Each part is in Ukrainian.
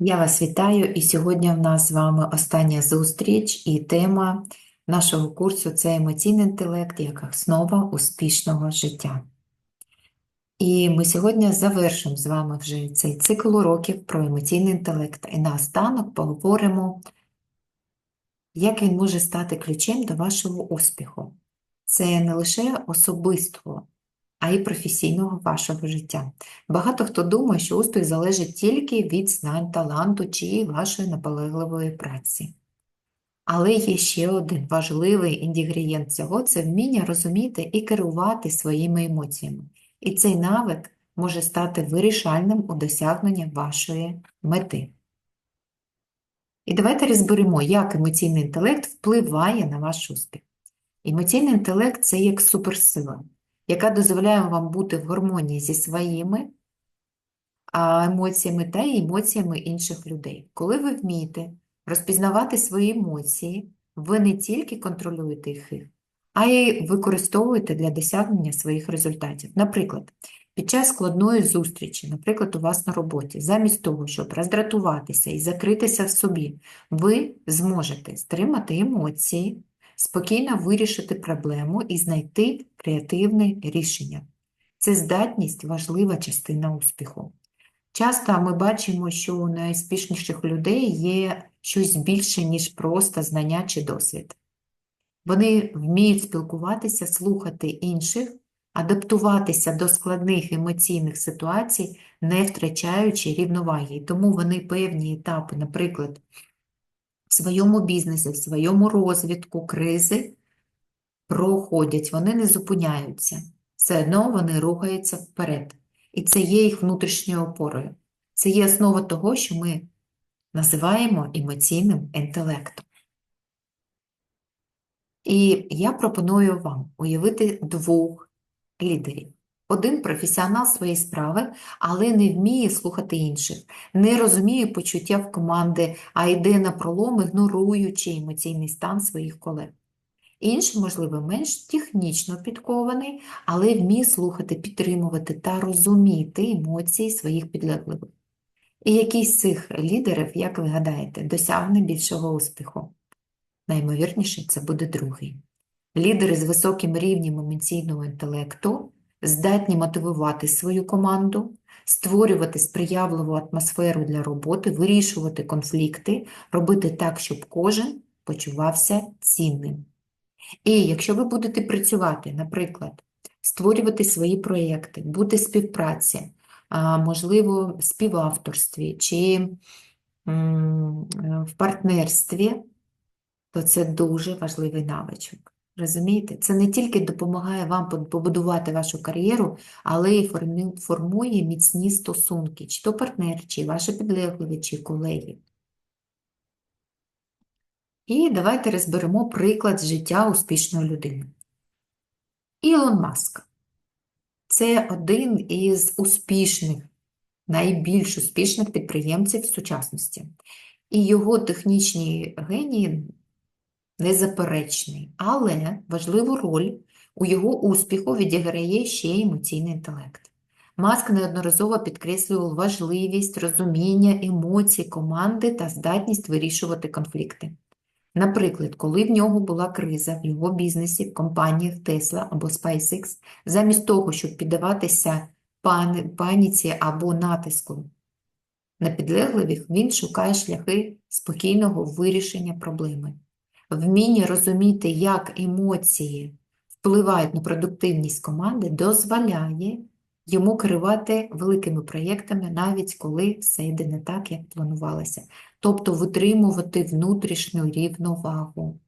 Я вас вітаю, і сьогодні в нас з вами остання зустріч і тема нашого курсу це емоційний інтелект як основа успішного життя. І ми сьогодні завершимо з вами вже цей цикл уроків про емоційний інтелект. І наостанок поговоримо, як він може стати ключем до вашого успіху. Це не лише особистого, а й професійного вашого життя. Багато хто думає, що успіх залежить тільки від знань, таланту чи вашої наполегливої праці. Але є ще один важливий інгредієнт цього це вміння розуміти і керувати своїми емоціями. І цей навик може стати вирішальним у досягненні вашої мети. І давайте розберемо, як емоційний інтелект впливає на ваш успіх. Емоційний інтелект це як суперсила яка дозволяє вам бути в гармонії зі своїми емоціями та емоціями інших людей. Коли ви вмієте розпізнавати свої емоції, ви не тільки контролюєте їх, а й використовуєте для досягнення своїх результатів. Наприклад, під час складної зустрічі, наприклад, у вас на роботі, замість того, щоб роздратуватися і закритися в собі, ви зможете стримати емоції, спокійно вирішити проблему і знайти креативне рішення. Це здатність важлива частина успіху. Часто ми бачимо, що у найуспішніших людей є щось більше, ніж просто знання чи досвід. Вони вміють спілкуватися, слухати інших, адаптуватися до складних емоційних ситуацій, не втрачаючи рівноваги. Тому вони певні етапи, наприклад, в своєму бізнесі, в своєму розвитку кризи проходять, вони не зупиняються. Все одно вони рухаються вперед. І це є їх внутрішньою опорою. Це є основа того, що ми називаємо емоційним інтелектом. І я пропоную вам уявити двох лідерів. Один професіонал своєї справи, але не вміє слухати інших, не розуміє почуття в команди, а йде на пролом, ігноруючи емоційний стан своїх колег. Інший, можливо, менш технічно підкований, але вміє слухати, підтримувати та розуміти емоції своїх підлеглих. І якийсь з цих лідерів, як ви гадаєте, досягне більшого успіху? Наймовірніше, це буде другий. Лідери з високим рівнем емоційного інтелекту здатні мотивувати свою команду, створювати сприявливу атмосферу для роботи, вирішувати конфлікти, робити так, щоб кожен почувався цінним. І якщо ви будете працювати, наприклад, створювати свої проєкти, бути в співпраці, можливо, в співавторстві чи в партнерстві, то це дуже важливий навичок. Розумієте? Це не тільки допомагає вам побудувати вашу кар'єру, але й формує міцні стосунки, чи то партнер, чи ваші підлеглі, чи колеги. І давайте розберемо приклад життя успішної людини. Ілон Маск це один із успішних, найбільш успішних підприємців сучасності. І його технічні генії незаперечний, але важливу роль у його успіху відіграє ще емоційний інтелект. Маск неодноразово підкреслював важливість розуміння емоцій команди та здатність вирішувати конфлікти. Наприклад, коли в нього була криза в його бізнесі, в компаніях Tesla або SpaceX, замість того, щоб піддаватися паніці або натиску на підлеглих, він шукає шляхи спокійного вирішення проблеми. Вміння розуміти, як емоції впливають на продуктивність команди, дозволяє йому керувати великими проєктами, навіть коли все йде не так, як планувалося. Тобто витримувати внутрішню рівновагу.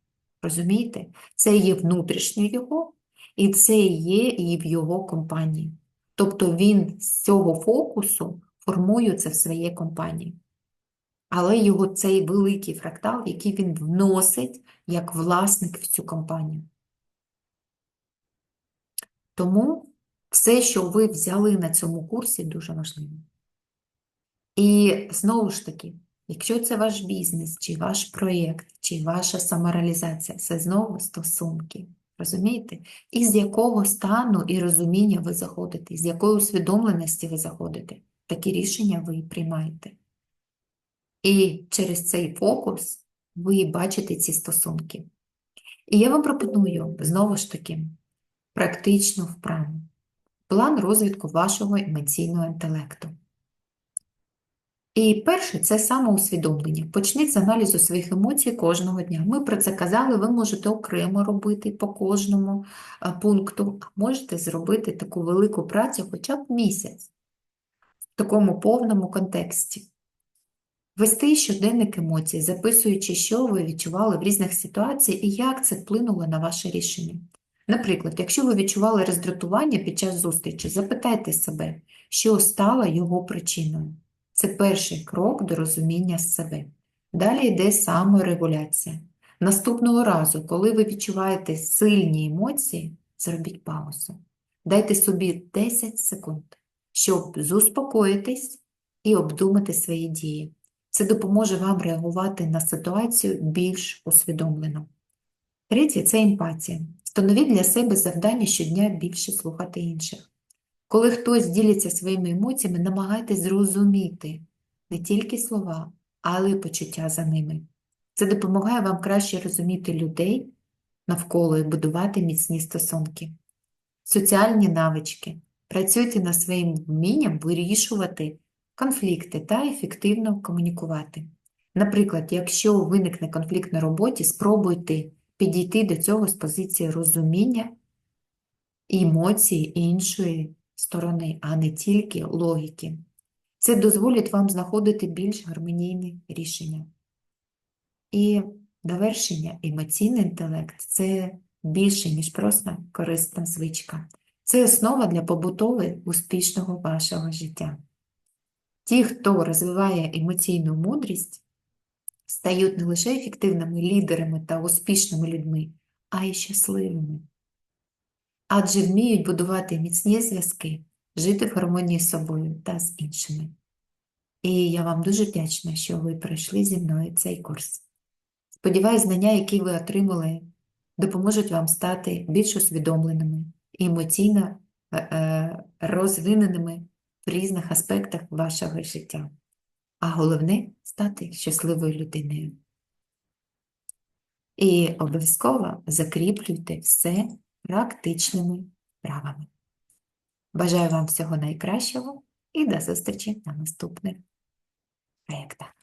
Розумієте? Це є внутрішнє його, і це є і в його компанії. Тобто він з цього фокусу формує це в своїй компанії але його цей великий фрактал, який він вносить як власник в цю компанію. Тому все, що ви взяли на цьому курсі, дуже важливо. І знову ж таки, якщо це ваш бізнес, чи ваш проєкт, чи ваша самореалізація, це знову стосунки. Розумієте? І з якого стану і розуміння ви заходите, з якої усвідомленості ви заходите, такі рішення ви приймаєте. І через цей фокус ви бачите ці стосунки. І я вам пропоную знову ж таки практичну вправу. План розвитку вашого емоційного інтелекту. І перше це самоусвідомлення. Почніть з аналізу своїх емоцій кожного дня. Ми про це казали, ви можете окремо робити по кожному е, пункту, а можете зробити таку велику працю хоча б місяць в такому повному контексті. Вести щоденник емоцій, записуючи, що ви відчували в різних ситуаціях і як це вплинуло на ваше рішення. Наприклад, якщо ви відчували роздратування під час зустрічі, запитайте себе, що стало його причиною. Це перший крок до розуміння себе. Далі йде саморегуляція. Наступного разу, коли ви відчуваєте сильні емоції, зробіть паузу. Дайте собі 10 секунд, щоб заспокоїтись і обдумати свої дії. Це допоможе вам реагувати на ситуацію більш усвідомлено. Третє це емпатія. Встановіть для себе завдання щодня більше слухати інших. Коли хтось ділиться своїми емоціями, намагайтесь зрозуміти не тільки слова, але й почуття за ними. Це допомагає вам краще розуміти людей навколо і будувати міцні стосунки. Соціальні навички. Працюйте над своїм вмінням вирішувати конфлікти та ефективно комунікувати. Наприклад, якщо виникне конфлікт на роботі, спробуйте підійти до цього з позиції розуміння і емоції іншої сторони, а не тільки логіки. Це дозволить вам знаходити більш гармонійні рішення. І довершення емоційний інтелект це більше, ніж просто корисна звичка. Це основа для побудови успішного вашого життя. Ті, хто розвиває емоційну мудрість, стають не лише ефективними лідерами та успішними людьми, а й щасливими. Адже вміють будувати міцні зв'язки, жити в гармонії з собою та з іншими. І я вам дуже вдячна, що ви пройшли зі мною цей курс. Сподіваюсь, знання, які ви отримали, допоможуть вам стати більш усвідомленими і емоційно е, е, розвиненими в різних аспектах вашого життя. А головне стати щасливою людиною. І обов'язково закріплюйте все практичними правами. Бажаю вам всього найкращого і до зустрічі на наступних проєктах.